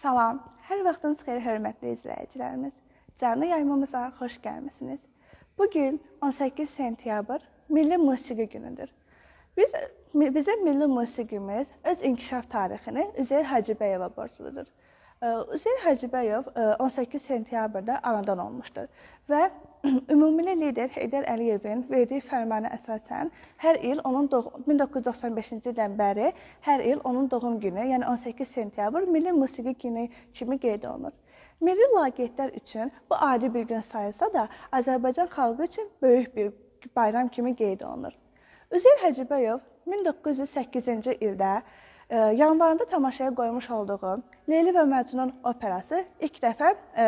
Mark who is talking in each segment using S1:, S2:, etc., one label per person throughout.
S1: Salam, hər vaxtınız xeyir hörmətli izləyicilərimiz. Canlı yayımımıza xoş gəlmisiniz. Bu gün 18 sentyabr Milli Musiqi günüdür. Biz bizim milli musiqimiz öz inkişaf tarixini Üzeyir Hacıbəyova borcludur. Üzeyir Hacıbəyov 18 sentyabrda anadan olmuşdur və Ümummilli lider Heydər Əliyevin verdiyi fərmana əsasən hər il onun 1995-ci ildən bəri hər il onun doğum günü, yəni 18 sentyabr Milli Musiqi Günü kimi qeyd olunur. Milli laqeydlər üçün bu adi bir gün sayılsa da, Azərbaycan xalqı üçün böyük bir bayram kimi qeyd olunur. Üzeyir Hacıbəyov 1908-ci ildə yanvarında tamaşaya qoymuş olduğu Leyli və Məcnun operası ilk dəfə e,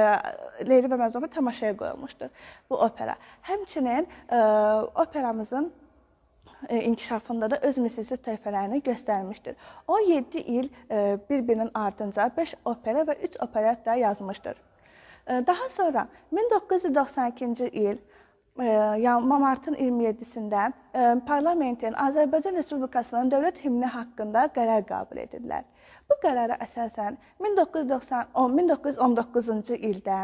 S1: Leyli və Məcnun tamaşaya qoyulmuşdur bu opera. Həmçinin e, operamızın inkişafında da öz misilsiz tövhələrini göstərmişdir. 17 il bir-birinin ardınca 5 opera və 3 operett da yazmışdır. Daha sonra 1992-ci il martın 27-sində parlamentin Azərbaycan Respublikasının dövlət himni haqqında qərar qəbul edililər. Bu qərara əsasən 1990 1919-cu ildə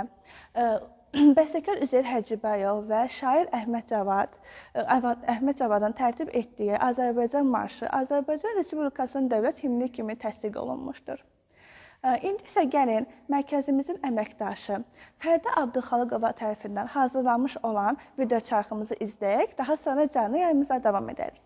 S1: bəstəkar Üzeyir Həcibəyov və şair Əhməd Cavad Əhməd Cavadın tərtib etdiyi Azərbaycan marşı Azərbaycan Respublikasının dövlət himni kimi təsdiq olunmuşdur. İndi isə gəlin mərkəzimizin əməkdaşı Fərdə Abdulxalıqova tərəfindən hazırlanmış olan video çarxımızı izləyək, daha sonra canlı yayımıza davam edərik.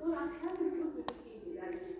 S1: Sonra her bir çok önemli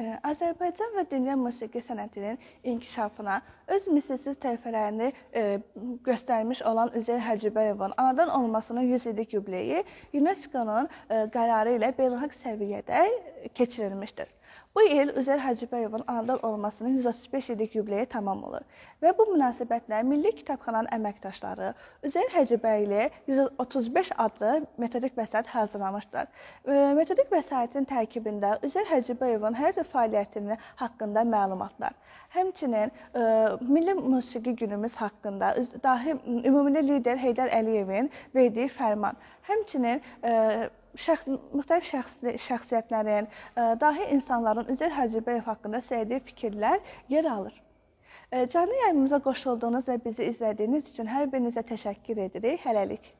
S1: Azərbaycan və dünya musiqi sənətinin inkişafına öz misilsiz təhfələrini e, göstərmiş olan Üzeyir Hacıbəyovun anadan olmasının 100 illik yubileyi UNESCO-nun e, qərarı ilə beynəlxalq səviyyədə keçirilmişdir. Bu il Üzeyir Hacıbəyovun anadan olmasının 135 illik yubileyi tamam olur və bu münasibətlə Milli Kitabxananın əməkdaşları Üzeyir Hacıbəyli 135 adlı metodik vəsait hazırlamışlar. E, Metodik vəsaitin tərkibində Üzeyir Hacıbəyovun hər bir fəaliyyətinin haqqında məlumatlar, həmçinin Milli Musiqi Günümüz haqqında dahi ümumilli lider Heydər Əliyevin verdiyi fərman, həmçinin şəxs müxtəlif şəxs şəxsiyyətlərin, e, dahi insanların Üzeyir Hacıbəyov haqqında söylediyi fikirlər yer alır. E, Canlı yayımımıza qoşulduğunuz və bizi izlədiyiniz üçün hər birinizə təşəkkür edirik. Hələlik.